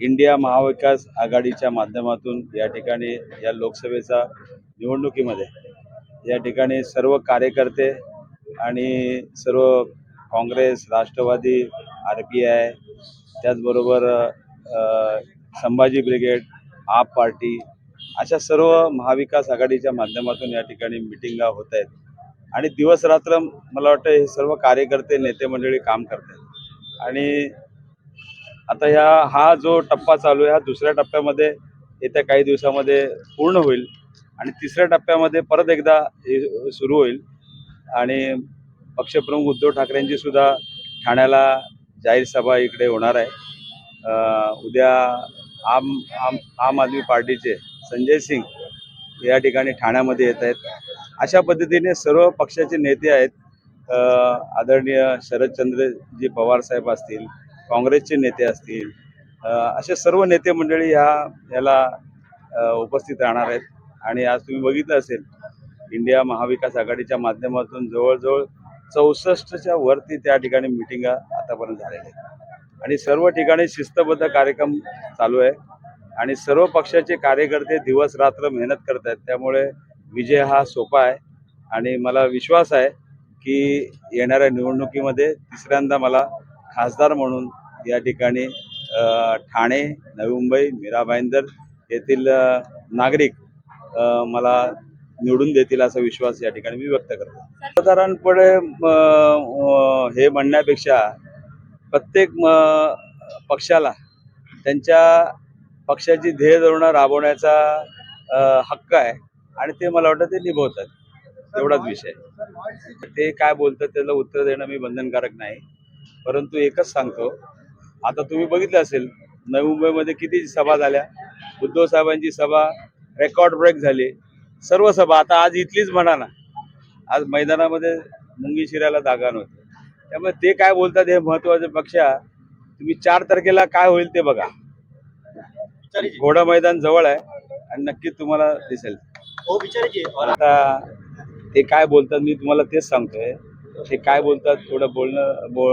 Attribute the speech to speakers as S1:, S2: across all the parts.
S1: India महाविकास आघाडीच्या माध्यमातून या ठिकाणी या लोकसभेचा निवडणुकीमध्ये या ठिकाणी सर्व कार्यकर्ते आणि सर्व Congress Rashtravadi R P I त्याचबरोबर संभाजी ब्रिगेड आप पार्टी अशा सर्व महाविकास आघाडीच्या माध्यमातून या ठिकाणी मिटिंगा होत आहेत. आणि दिवस रात्र मला वाटतं हे सर्व कार्यकर्ते नेते मंडळी काम करत आहेत. आणि आता ह्या हा जो टप्पा चालू आहे हा दुसऱ्या टप्प्यामध्ये येत्या काही दिवसामध्ये पूर्ण होईल आणि तिसऱ्या टप्प्यामध्ये परत एकदा हे सुरू होईल. आणि पक्षप्रमुख उद्धव ठाकरेंची सुद्धा ठाण्याला जाहीर सभा इकडे होणार आहे. उद्या आम आम आम आदमी पार्टीचे संजय सिंग या ठिकाणी ठाण्यामध्ये येत आहेत. अशा पद्धतीने सर्व पक्षाचे नेते आहेत. आदरणीय शरदचंद्रजी पवार साहेब असतील काँग्रेसचे नेते असतील असे सर्व नेते मंडळी ह्या याला उपस्थित राहणार आहेत. आणि आज तुम्ही बघितलं असेल इंडिया महाविकास आघाडीच्या माध्यमातून जवळजवळ चौसष्टच्या वरती त्या ठिकाणी मिटिंगा आतापर्यंत झालेल्या आहेत. आणि सर्व ठिकाणी शिस्तबद्ध कार्यक्रम चालू आहे. आणि सर्व पक्षाचे कार्यकर्ते दिवस रात्र मेहनत करत आहेत. त्यामुळे विजय हा सोपा आहे. आणि मला विश्वास आहे की येणाऱ्या निवडणुकीमध्ये तिसऱ्यांदा मला खासदार म्हणून या ठिकाणी ठाणे नवी मुंबई मीरा भाईंदर येथील नागरिक मला निवडून देतील असा विश्वास या ठिकाणी मी व्यक्त करतो. साधारणपणे हे म्हणण्यापेक्षा प्रत्येक पक्षाला त्यांच्या पक्षाची ध्येय धोरणं राबवण्याचा हक्क आहे आणि ते मला वाटतं ते निभवतात. एवढाच विषय. ते काय बोलतात त्याला उत्तर देणं मी बंधनकारक नाही. परंतु एकच सांगतो आता तुम्ही बघितलं असेल नवी मुंबईमध्ये किती सभा झाल्या. उद्धव साहेबांची सभा रेकॉर्ड ब्रेक झाली. सर्व सभा आता आज इथलीच म्हणा ना. आज मैदानामध्ये मुंगी शिरायला जागा नव्हती. त्यामुळे ते काय बोलतात हे महत्त्वाच्या पेक्षा तुम्ही चार तारखेला काय होईल ते बघा. घोडा मैदान जवळ आहे आणि नक्कीच तुम्हाला दिसेल.
S2: हो
S1: आता ते काय बोलतात मी तुम्हाला तेच सांगतोय. ते काय बोलतात थोडं बोलणं बो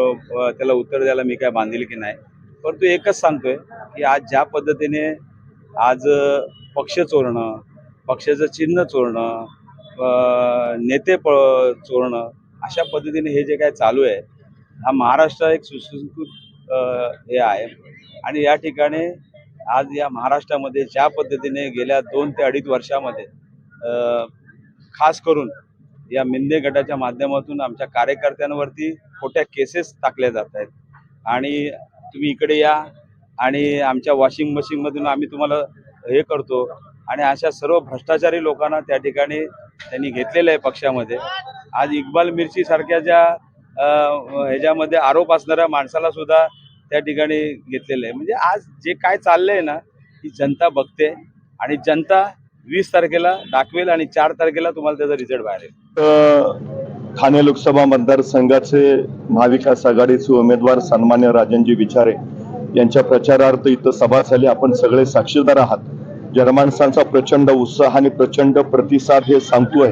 S1: त्याला उत्तर द्यायला मी काय बांधील की नाही. परंतु एकच सांगतोय की आज ज्या पद्धतीने आज पक्ष चोरणं पक्षाचं चिन्ह चोरणं नेते प चोरणं अशा पद्धतीने हे जे काय चालू आहे हा महाराष्ट्र एक सुसंस्कृत हे आहे. आणि या ठिकाणी आज या महाराष्ट्रामध्ये ज्या पद्धतीने गेल्या दोन ते अडीच वर्षामध्ये खास करून या मिंदे गटाच्या माध्यमातून आमच्या कार्यकर्त्यांवरती खोट्या केसेस टाकल्या जात आहेत. आणि तुम्ही इकडे या आणि आमच्या वॉशिंग मशीनमधून आम्ही तुम्हाला हे करतो. आणि अशा सर्व भ्रष्टाचारी लोकांना त्या ठिकाणी त्यांनी घेतलेलं आहे पक्षामध्ये. आज इक्बाल मिरची सारख्या ज्या ह्याच्यामध्ये आरोप असणाऱ्या माणसाला सुद्धा त्या ठिकाणी घेतलेलं आहे. म्हणजे आज जे काय चाललंय ना ही जनता बघते. आणि जनता वीस तारखेला दाखवेल आणि चार तारखेला तुम्हाला त्याचा रिझल्ट बाहेर येईल.
S3: ठाणे लोकसभा मतदारसंघाचे महाविकास आघाडीचे उमेदवार सन्मान्य राजनजी विचारे यांच्या प्रचारार्थ इथं सभा झाली. आपण सगळे साक्षीदार आहात. जनमानसांचा प्रचंड उत्साह आणि प्रचंड प्रतिसाद हे सांगतोय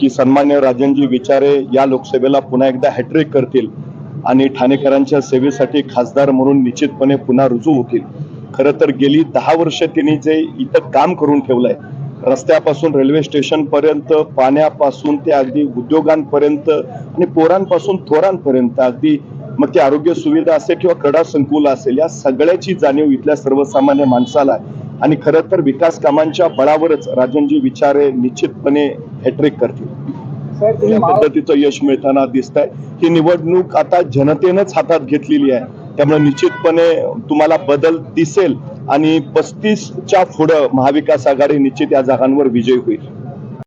S3: की सन्मान्य राजनजी विचारे या लोकसभेला पुन्हा एकदा हॅट्रिक करतील आणि ठाणेकरांच्या सेवेसाठी खासदार म्हणून निश्चितपणे पुन्हा रुजू होतील. खरं तर गेली दहा वर्ष त्यांनी जे इथं काम करून ठेवलंय रस्त्यापासून रेल्वे स्टेशन पर्यंत पाण्यापासून ते अगदी उद्योगांपर्यंत आणि पोरांपासून थोरांपर्यंत अगदी मग ती आरोग्य सुविधा असेल किंवा क्रीडा संकुल असेल या सगळ्याची जाणीव इथल्या सर्वसामान्य माणसाला आहे. आणि खरं तर विकास कामांच्या बळावरच राजनजी विचारे निश्चितपणे हॅट्रिक करतील. या पद्धतीचं यश मिळताना दिसत आहे ही निवडणूक आता जनतेनंच हातात घेतलेली आहे. त्यामुळे निश्चितपणे तुम्हाला बदल दिसेल. आणि पस्तीसच्या पुढं महाविकास आघाडी निश्चित या जागांवर विजय होईल.